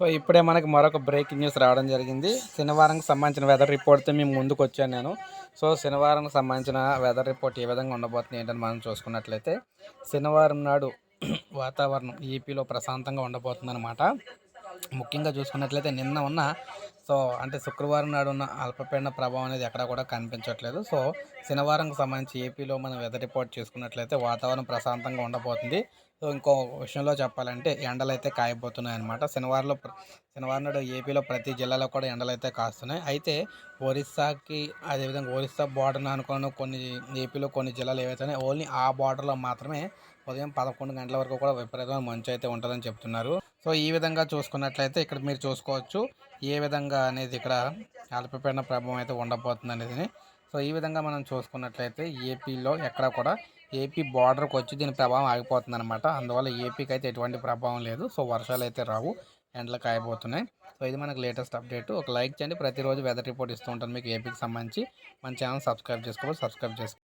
So ఇప్పుడే మనకి మరొక బ్రేకింగ్ న్యూస్ రావడం జరిగింది. శనివారంకి సంబంధించిన వెదర్ రిపోర్ట్తో మేము ముందుకు వచ్చాను నేను. సో శనివారంకి సంబంధించిన వెదర్ రిపోర్ట్ ఏ విధంగా ఉండబోతుంది ఏంటని మనం చూసుకున్నట్లయితే శనివారం నాడు వాతావరణం ఏపీలో ప్రశాంతంగా ఉండబోతుందన్నమాట. ముఖ్యంగా చూసుకున్నట్లయితే నిన్న ఉన్న సో అంటే శుక్రవారం నాడు ఉన్న అల్పపీడన ప్రభావం అనేది ఎక్కడ కూడా కనిపించట్లేదు. సో శనివారంకి సంబంధించి ఏపీలో మనం వెదర్ రిపోర్ట్ చేసుకున్నట్లయితే వాతావరణం ప్రశాంతంగా ఉండబోతుంది. ఇంకో విషయంలో చెప్పాలంటే ఎండలు అయితే కాయబోతున్నాయి అనమాట శనివారంలో ప్ర- శనివారం నాడు ఏపీలో ప్రతి జిల్లాలో కూడా ఎండలు అయితే కాస్తున్నాయి. అయితే ఒరిస్సాకి అదేవిధంగా ఒరిస్సా బార్డర్ అనుకున్న కొన్ని ఏపీలో కొన్ని జిల్లాలు ఏవైతే ఓన్లీ ఆ బార్డర్లో మాత్రమే ఉదయం పదకొండు గంటల వరకు కూడా విపరీతమైన మంచు అయితే ఉంటుందని చెప్తున్నారు. సో ఈ విధంగా చూసుకున్నట్లయితే ఇక్కడ మీరు చూసుకోవచ్చు ఏ విధంగా అనేది ఇక్కడ అల్పపీడన ప్రభావం అయితే ఉండబోతుంది అనేది సో ఈ విధంగా మనం చూసుకున్నట్లయితే ఏపీలో ఎక్కడ కూడా ఏపీ బార్డర్కి వచ్చి దీని ప్రభావం ఆగిపోతుంది అనమాట అందువల్ల ఏపీకి అయితే ఎటువంటి ప్రభావం లేదు. సో వర్షాలు అయితే రావు. ఎండలు కాయబోతున్నాయి. సో ఇది మనకు లేటెస్ట్ అప్డేట్. ఒక లైక్ చేయండి. ప్రతిరోజు వెదర్ రిపోర్ట్ ఇస్తూ ఉంటాను మీకు ఏపీకి సంబంధించి. మన ఛానల్ సబ్స్క్రైబ్ చేసుకోవాలి. సబ్స్క్రైబ్ చేసుకోండి